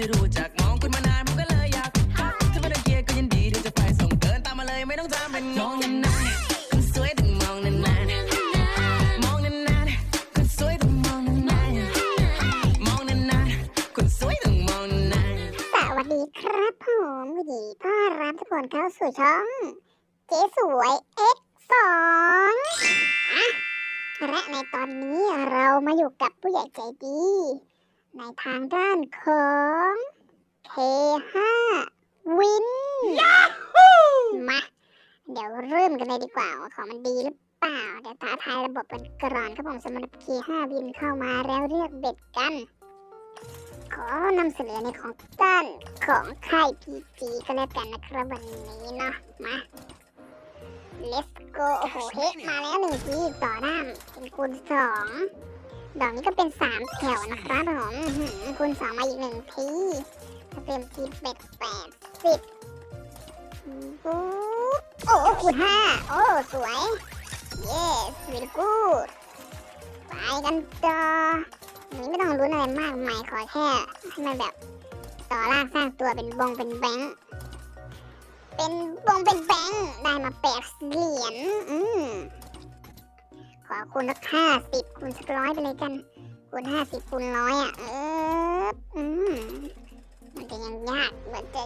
ได้รู้จักมองคุณมานานผมก็เลยอยากทักถ้าไม่ได้เกียร์ก็ยินดีที่จะไปส่งเดินตามมาเลยไม่ต้องทำเป็นงงนานๆคนสวยต้องมองนานๆมองนานๆคนสวยต้องมองนานๆมองนานๆคนสวยต้องมองนานสวัสดีครับผมยิดีต้อนรับทุกคนเข้าสู่ช่องเจ๊สวย X 2อะและในตอนนี้เรามาอยู่กับผู้ใหญ่ใจดี ในทางด้านของ K5 วินมา เดี๋ยวเริ่มกันเลยดีกว่าว่าของมันดีหรือเปล่า เดี๋ยวท้าทายระบบกันกรอนครับผมสำหรับ K5 วินเข้ามาแล้วเรียกเบ็ดกัน ขอนำเสนอในของด้านของค่าย PG ก็แล้วกันนะครับวันนี้เนาะมา let's go โอ้โหเฮ้มาแล้วหนึ่งทีต่อด้ามเป็นคูณสอง ดอกนี้ก็เป็นสามแถวนะครับผมอื้อหือคูณสองมาอีกหนึ่งทีจะเป็นทีเป็ดแปดสิบปุ๊บโอ้คูณห้าโอ้สวย yes very good ไปกันต่ออันนี้ไม่ต้องรู้นอะไรมากมายขอแค่ให้มันแบบต่อรากสร้างตัวเป็นบงเป็นแบงค์เป็นบงเป็นแบงค์ได้มาแปดเหรียญอืม ขอคูณสักห้าสิบคูณสักร้อยไปเลยกันคูณห้าสิบคูณร้อยอะเอออืมมันจะยังยากมันจะ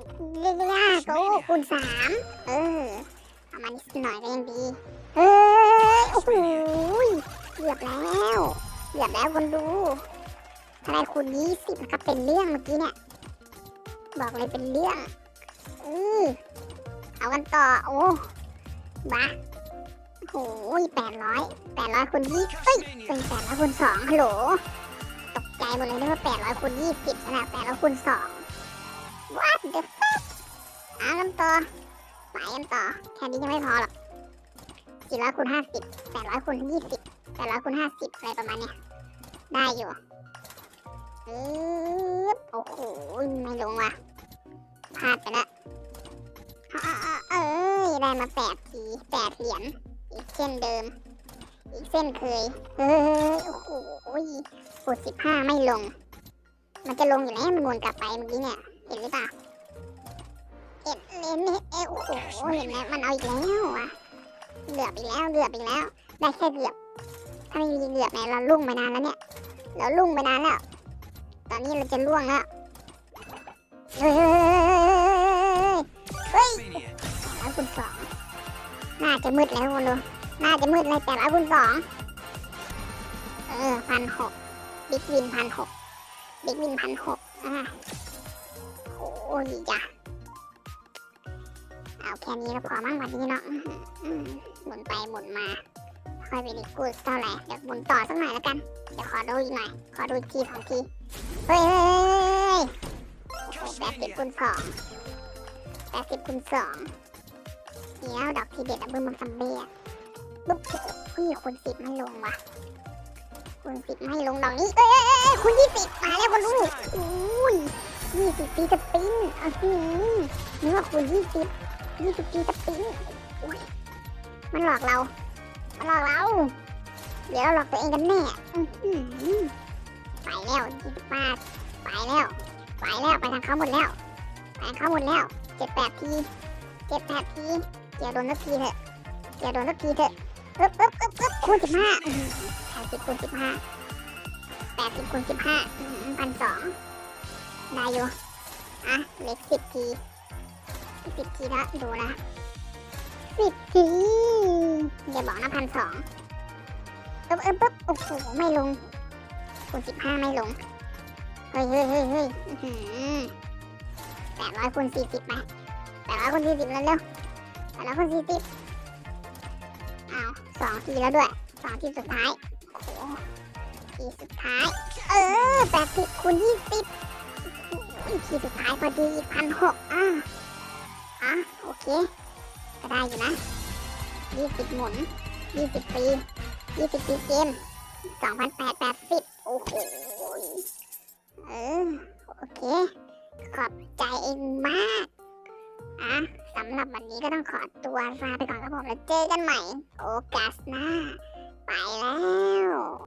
ยากโอ้คูณสามเออเอามานิดหน่อยก็ยังดีเฮ้ยโอ้โหเกือบแล้วเกือบแล้วคนดูถ้าได้คูณยี่สิบนะครับเป็นเรื่องเมื่อกี้เนี่ยบอกเลยเป็นเรื่องอือเอากันต่อโอ้บ้า โอ้ยแปดร้อยแปดร้อยคูณยี่เอ้ยเป็นแปดร้อยคูณสองฮัลโหล ตกใจหมดเลยนึกว่าแปดร้อยคูณยี่สิบนะแปดร้อยคูณสอง what the fuck เอากันต่อไปกันต่อ แค่นี้ยังไม่พอหรอกสี่ร้อยคูณห้าสิบแปดร้อยคูณยี่สิบแปดร้อยคูณห้าสิบอะไรประมาณเนี้ยได้อยู่อืบโอ้โห ไม่ลงว่ะพลาดไปละเอ้ย ได้มาแปดทีแปดเหรียญ เช่นเดิม อีกเส้นเคย เฮ้ย โอ้โหกดสิบห้าไม่ลง มันจะลงอยู่แล้วมันวนกลับไปเมื่อกี้เนี่ย เห็นหรือเปล่าเห็นเห็นเห็นโอ้โหเห็นไหมมันเอาอีกแล้วอะเหลือบอีกแล้วเหลือบอีกแล้ว ได้แค่เหลือบถ้าไม่มีเหลือบเนี่ยเราลุ่งไปนานแล้วเนี่ย เราลุ่งไปนานแล้ว ตอนนี้เราจะล่วงแล้ว เฮ้ยเฮ้ยแล้วคุณสองน่าจะมืดแล้วคุณดู น่าจะมืดเลยแต่ละคุณสองเออพันหกบิ๊กวินพันหกบิ๊กวินพันหกอ่าโอ้ยจ้ะเอาแค่นี้ก็พอมั้งวันนี้เนาะหมุนไปหมุนมาค่อยไปดีกูดเท่าไหร่เดี๋ยวหมุนต่อสักหน่อยแล้วกัน เดี๋ยวขอดูอีกหน่อย ขอดูอีกทีสองที เฮ้ยเฮ้ยแปดสิบคูณสองแปดสิบคูณสองเดี๋ยวดอกทีเด็ดอะบึ้มมันซัมเบ้อะ ปุ๊บโอ้โหคูณสิบไม่ลงว่ะคูณสิบไม่ลงดอกนี้ เอ้ยเอ้ยเอ้ยคูณยี่สิบมาแล้วคนลูกอุ้ยยี่สิบปีสปินอะหืมนึกว่าคูณยี่สิบยี่สิบปีสปินอุ้ยมันหลอกเรา มันหลอกเรา เดี๋ยวเราหลอกตัวเองกันแน่อือไปแล้วยี่สิบแปดไปแล้ว ไปแล้ว ไปทางเขาหมดแล้ว ไปทางเขาหมดแล้ว เจ็ดแปดที เจ็ดแปดที เกี่ยวโดนสักทีเถอะ เกี่ยวโดนสักทีเถอะ อึ๊บอึ๊บอึ๊บอึ๊บคูณสิบห้าแปดสิบคูณสิบห้าแปดสิบคูณสิบห้าพันสองได้อยู่ อะเล็กสิบทีสิบทีแล้วดูนะสิบทีอย่าบอกนะพันสองเอ๊บเอ๊บเอ๊บโอ้โหไม่ลงคูณสิบห้าไม่ลง เฮ้ยเฮ้ยเฮ้ยเฮ้ยแปดร้อยคูณสี่สิบไหมแปดร้อยคูณสี่สิบแล้วเร็วแปดร้อยคูณสี่สิบอ้าว สองทีแล้วด้วยสองทีสุดท้ายโอ้โหทีสุดท้าย เออแปดสิบคูณยี่สิบทีสุดท้ายพอดีพันหกอะอะโอเค ก็ได้อยู่นะยี่สิบหมุนยี่สิบปียี่สิบปีเกมสองพันแปดแปดสิบโอ้โหเออโอเค ขอบใจเองมาก อะำหรับวันนี้ก็ต้องขอตัวลาไปก่อนครับผมแล้วเจอกันใหม่ โอกาสหน้า ไปแล้ว